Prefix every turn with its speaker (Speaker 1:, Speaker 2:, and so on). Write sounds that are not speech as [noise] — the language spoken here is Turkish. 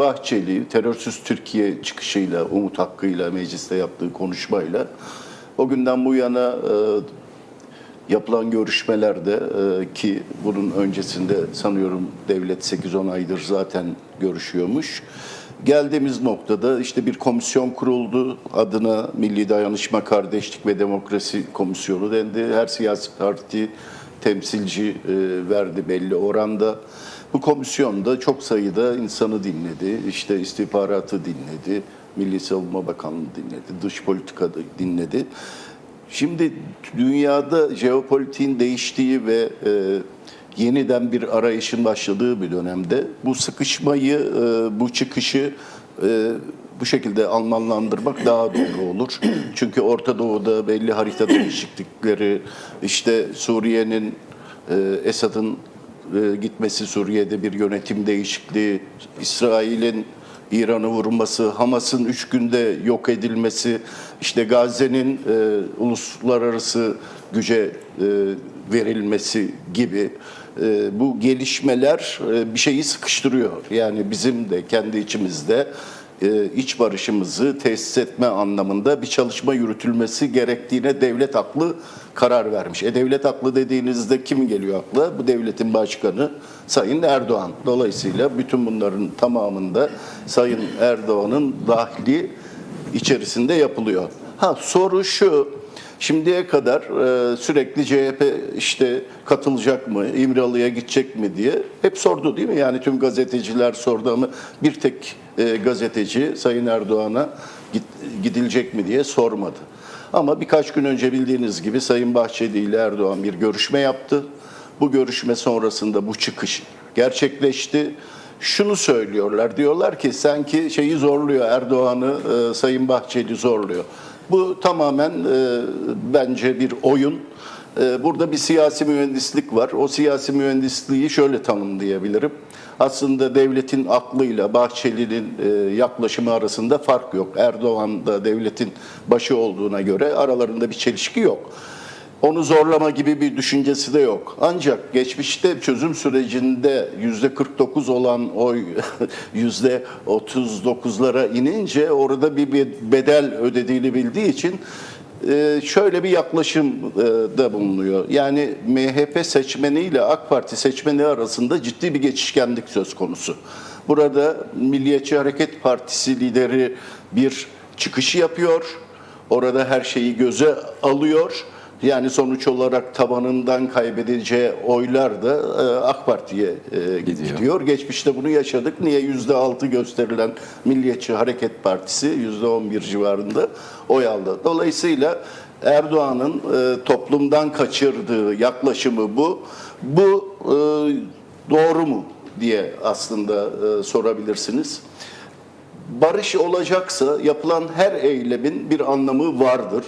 Speaker 1: Bahçeli terörsüz Türkiye çıkışıyla, umut hakkıyla, mecliste yaptığı konuşmayla o günden bu yana e, yapılan görüşmelerde e, ki bunun öncesinde sanıyorum devlet 8-10 aydır zaten görüşüyormuş. Geldiğimiz noktada işte bir komisyon kuruldu. Adına Milli Dayanışma, Kardeşlik ve Demokrasi Komisyonu dendi. Her siyasi parti temsilci e, verdi belli oranda. Bu komisyonda çok sayıda insanı dinledi. İşte istihbaratı dinledi. Milli Savunma Bakanlığı dinledi. Dış politikada dinledi. Şimdi dünyada jeopolitiğin değiştiği ve e, yeniden bir arayışın başladığı bir dönemde bu sıkışmayı, e, bu çıkışı e, bu şekilde anlamlandırmak daha doğru olur. [clears throat] Çünkü Orta Doğu'da belli harita değişiklikleri, işte Suriye'nin, e, Esad'ın e, gitmesi, Suriye'de bir yönetim değişikliği, İsrail'in İran'ı vurması, Hamas'ın üç günde yok edilmesi, işte Gazze'nin e, uluslararası güce e, verilmesi gibi e, bu gelişmeler e, bir şeyi sıkıştırıyor. Yani bizim de kendi içimizde iç barışımızı tesis etme anlamında bir çalışma yürütülmesi gerektiğine devlet aklı karar vermiş. E devlet aklı dediğinizde kim geliyor akla? Bu devletin başkanı Sayın Erdoğan. Dolayısıyla bütün bunların tamamında Sayın Erdoğan'ın dahili içerisinde yapılıyor. Ha soru şu. Şimdiye kadar e, sürekli CHP işte katılacak mı, İmralı'ya gidecek mi diye hep sordu değil mi? Yani tüm gazeteciler sordu ama bir tek e, gazeteci Sayın Erdoğan'a gidilecek mi diye sormadı. Ama birkaç gün önce bildiğiniz gibi Sayın Bahçeli ile Erdoğan bir görüşme yaptı. Bu görüşme sonrasında bu çıkış gerçekleşti. Şunu söylüyorlar, diyorlar ki sanki şeyi zorluyor Erdoğan'ı e, Sayın Bahçeli zorluyor. Bu tamamen e, bence bir oyun. E, burada bir siyasi mühendislik var. O siyasi mühendisliği şöyle tanımlayabilirim. Aslında devletin aklıyla Bahçeli'nin e, yaklaşımı arasında fark yok. Erdoğan da devletin başı olduğuna göre aralarında bir çelişki yok. Onu zorlama gibi bir düşüncesi de yok. Ancak geçmişte çözüm sürecinde yüzde 49 olan oy [laughs] yüzde 39'lara inince orada bir bedel ödediğini bildiği için e, şöyle bir yaklaşım e, bulunuyor. Yani MHP seçmeniyle AK Parti seçmeni arasında ciddi bir geçişkenlik söz konusu. Burada Milliyetçi Hareket Partisi lideri bir çıkışı yapıyor. Orada her şeyi göze alıyor. Yani sonuç olarak tabanından kaybedeceği oylar da e, AK Parti'ye e,
Speaker 2: Gidiyor.
Speaker 1: gidiyor. Geçmişte bunu yaşadık. Niye yüzde altı gösterilen Milliyetçi Hareket Partisi yüzde on bir civarında oy aldı. Dolayısıyla Erdoğan'ın e, toplumdan kaçırdığı yaklaşımı bu. Bu e, doğru mu diye aslında e, sorabilirsiniz. Barış olacaksa yapılan her eylemin bir anlamı vardır.